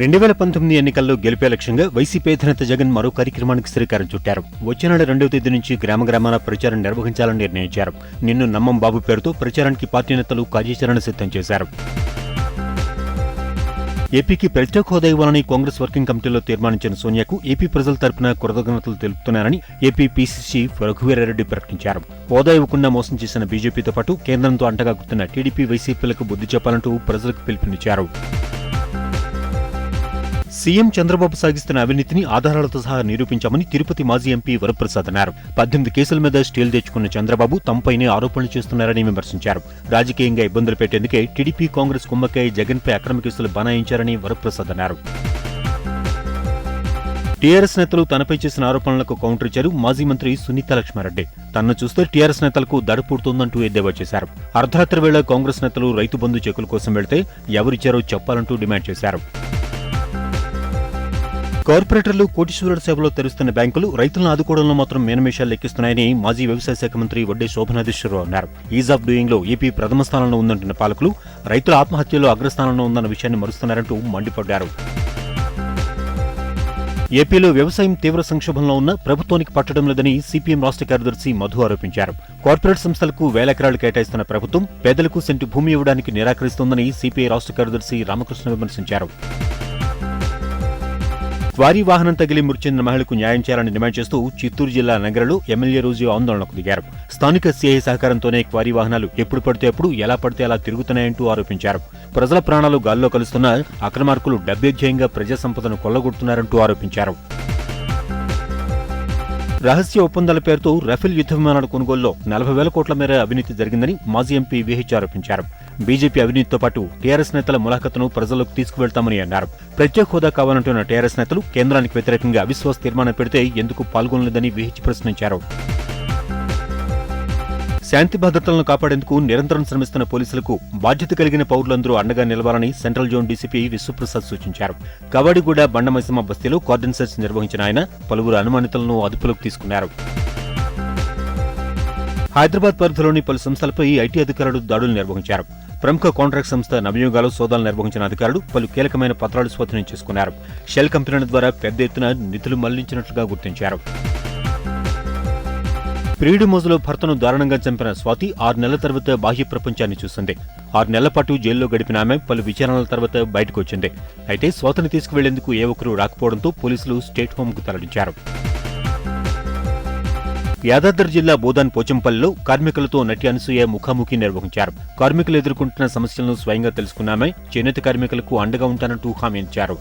రెండు వేల పంతొమ్మిది ఎన్నికల్లో గెలిపే లక్ష్యంగా వైసీపీ అధినేత జగన్ మరో కార్యక్రమానికి శ్రీకారం చుట్టారు. వచ్చే నెల రెండవ తేదీ నుంచి గ్రామ గ్రామాల ప్రచారం నిర్వహించాలని నిర్ణయించారు. నిన్ను నమ్మం బాబు పేరుతో ప్రచారానికి పార్టీ నేతలు కార్యాచరణ సిద్ధం చేశారు. ఏపీకి ప్రత్యేక హోదా ఇవ్వాలని కాంగ్రెస్ వర్కింగ్ కమిటీలో తీర్మానించిన సోనియాకు ఏపీ ప్రజల తరపున కృతజ్ఞతలు తెలుపుతున్నారని ఏపీ పీసీసీ రఘువీరారెడ్డి ప్రకటించారు. హోదా ఇవ్వకుండా మోసం చేసిన బీజేపీతో పాటు కేంద్రంతో అంటగా గుర్తున్న టీడీపీ వైసీపీలకు బుద్ధి చెప్పాలంటూ ప్రజలకు పిలుపునిచ్చారు. సీఎం చంద్రబాబు సాగిస్తున్న అవినీతిని ఆధారాలతో సహా నిరూపించామని తిరుపతి మాజీ ఎంపీ వరప్రసాద్ అన్నారు. పద్దెనిమిది కేసుల మీద స్టీల్ తెచ్చుకున్న చంద్రబాబు తమపైనే ఆరోపణలు చేస్తున్నారని విమర్శించారు. రాజకీయంగా ఇబ్బందులు పెట్టేందుకే టీడీపీ కాంగ్రెస్ కుమ్మక్కై జగన్పై అక్రమ కేసులు బనాయించారని వరప్రసాద్ అన్నారు. టీఆర్ఎస్ నేతలు తనపై చేసిన ఆరోపణలకు కౌంటర్ ఇచ్చారు మాజీ మంత్రి సునీత లక్ష్మారెడ్డి. తనను చూస్తే టీఆర్ఎస్ నేతలకు దడ పుడుతోందంటూ ఎద్దేవా చేశారు. అర్ధరాత్రి వేళ కాంగ్రెస్ నేతలు రైతు బంధు చెక్కుల కోసం వెళ్తే ఎవరిచ్చారో చెప్పాలంటూ డిమాండ్ చేశారు. కార్పొరేటర్లు కోటీశ్వరుల సేవలో తెరుస్తున్న బ్యాంకులు రైతులను ఆదుకోవడంలో మాత్రం మేనమేషాలు లెక్కిస్తున్నాయని మాజీ వ్యవసాయ శాఖ మంత్రి వడ్డే శోభనాధీశ్వరరావు అన్నారు. ఈజ్ ఆఫ్ డూయింగ్లో ఏపీ ప్రథమ స్థానంలో ఉందంటున్న పాలకులు రైతుల ఆత్మహత్యలో అగ్రస్థానంలో ఉందన్న విషయాన్ని మరుస్తున్నారంటూ మండిపడ్డారు. ఏపీలో వ్యవసాయం తీవ్ర సంక్షోభంలో ఉన్న ప్రభుత్వానికి పట్టడం లేదని సిపిఎం రాష్ట్ర కార్యదర్శి మధు ఆరోపించారు. కార్పొరేట్ సంస్థలకు వేల ఎకరాలు కేటాయిస్తున్న ప్రభుత్వం పేదలకు సెంటు భూమి ఇవ్వడానికి నిరాకరిస్తోందని సిపిఐ రాష్ట్ర కార్యదర్శి రామకృష్ణ విమర్శించారు. క్వారీ వాహనం తగిలి మృతి చెందిన మహిళకు న్యాయం చేయాలని డిమాండ్ చేస్తూ చిత్తూరు జిల్లా నగరలో ఎమ్మెల్యే రోజు ఆందోళనకు దిగారు. స్థానిక సిఐ సహకారంతోనే క్వారీ వాహనాలు ఎప్పుడు పడితే ఎప్పుడు ఎలా పడితే అలా తిరుగుతున్నాయంటూ ఆరోపించారు. ప్రజల ప్రాణాలు గాల్లో కలుస్తున్న అక్రమార్కులు డబ్బేధ్యేయంగా ప్రజా సంపదను కొల్లగొడుతున్నారంటూ ఆరోపించారు. రహస్య ఒప్పందాల పేరుతో రఫేల్ యుద్ధ విమానాల కొనుగోలులో నలభై వేల కోట్ల మేర అవినీతి జరిగిందని మాజీ ఎంపీ విహెచ్ ఆరోపించారు. బీజేపీ అవినీతితో పాటు టీఆర్ఎస్ నేతల ములాఖతును ప్రజలకు తీసుకువెళ్తామని అన్నారు. ప్రత్యేక హోదా కావాలంటున్న టీఆర్ఎస్ నేతలు కేంద్రానికి వ్యతిరేకంగా అవిశ్వాస తీర్మానం పెడితే ఎందుకు పాల్గొనలేదని విహిచి ప్రశ్నించారు. శాంతి భద్రతలను కాపాడేందుకు నిరంతరం శ్రమిస్తున్న పోలీసులకు బాధ్యత కలిగిన పౌరులందరూ అండగా నిలవాలని సెంట్రల్ జోన్ డీసీపీ విశ్వప్రసాద్ సూచించారు. కవాడిగూడ బండమైసమ్మ బస్తీలో కార్డన్ సెర్చ్ నిర్వహించిన ఆయన పలువురు అనుమానితులను అదుపులోకి తీసుకున్నారు. హైదరాబాద్ పరిధిలోని పలు సంస్థలపై ఐటీ అధికారులు దాడులు నిర్వహించారు. ప్రముఖ కాంట్రాక్ట్ సంస్థ నవయుగాలు సోదాలు నిర్వహించిన అధికారులు పలు కీలకమైన పత్రాలు స్వాధీనం చేసుకున్నారు. షెల్ కంపెనీల ద్వారా పెద్ద ఎత్తున నిధులు మళ్ళించినట్లుగా గుర్తించారు. ప్రియుడి మోజులో భర్తను దారుణంగా చంపిన స్వాతి ఆరు నెలల తర్వాత బాహ్య ప్రపంచాన్ని చూసింది. ఆరు నెలల పాటు జైల్లో గడిపిన ఆమె పలు విచారణల తర్వాత బయటకు వచ్చింది. అయితే స్వాతిని తీసుకువెళ్ళేందుకు ఏ ఒక్కరూ రాకపోవడంతో పోలీసులు స్టేట్ హోంకు తరలించారు. యాదాద్రి జిల్లా బోదాన్ పోచంపల్లిలో కార్మికులతో నటి అనసూయ ముఖాముఖి నిర్వహించారు. కార్మికులు ఎదుర్కొంటున్న సమస్యలను స్వయంగా తెలుసుకున్నామే చేనేత కార్మికులకు అండగా ఉంటానంటూ హామీ ఇచ్చారు.